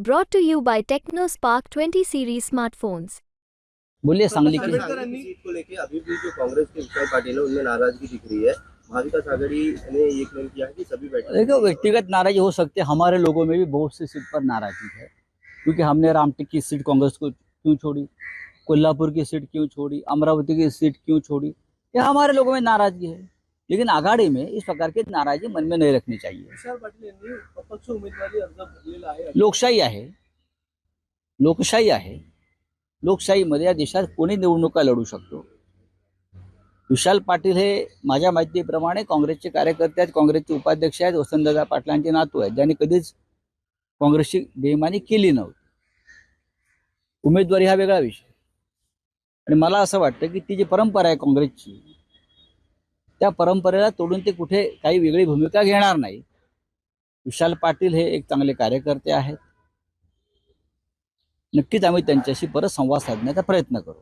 Brought to you by TechnoSpark 20 series smartphones. बोलिए सांगली की seat को लेके अभी भी जो कांग्रेस के विशाल पाटिल है उनमें नाराज़गी दिख रही है। भाविका आघाड़ी ने ये क्लेम किया है कि सभी बैठक देखो व्यक्तिगत नाराजी हो सकती है। हमारे लोगों में भी बहुत सी सीट पर नाराज़गी है। क्योंकि हमने रामटेक की सीट कांग्रेस को क्यों छोड़ी? कोल्हापुर की सीट क्यों छोड़ी? अमरावती की सीट क्यों छोड़ी? ये हमारे लोगों में नाराज़गी है। लेकिन आघाडी में इस प्रकार की नाराजी मन में नहीं रखनी चाहिए। लोकशाही आहे। लोकशाही आहे। लोकशाहीमध्ये या देशात कोणी निवडणुका लढू शकतो? विशाल पाटील हे माझ्या माहितीप्रमाणे काँग्रेसचे कार्यकर्ते आहेत काँग्रेसचे उपाध्यक्ष आहेत वसंतदादा पाटलांचे नातू आहेत ज्यांनी कधीच काँग्रेसची बेमानी केली नव्हती. उमेदवारी हा वेगळा विषय. आणि मला असं वाटतं की ती जी परंपरा आहे काँग्रेसची त्या परंपरेला तोडून ते कुठे काही वेगळी भूमिका घेणार नाही. विशाल पाटील हे एक चांगले कार्यकर्ते आहेत. नक्कीच आम्ही त्यांच्याशी परत संवाद साधण्याचा प्रयत्न करू.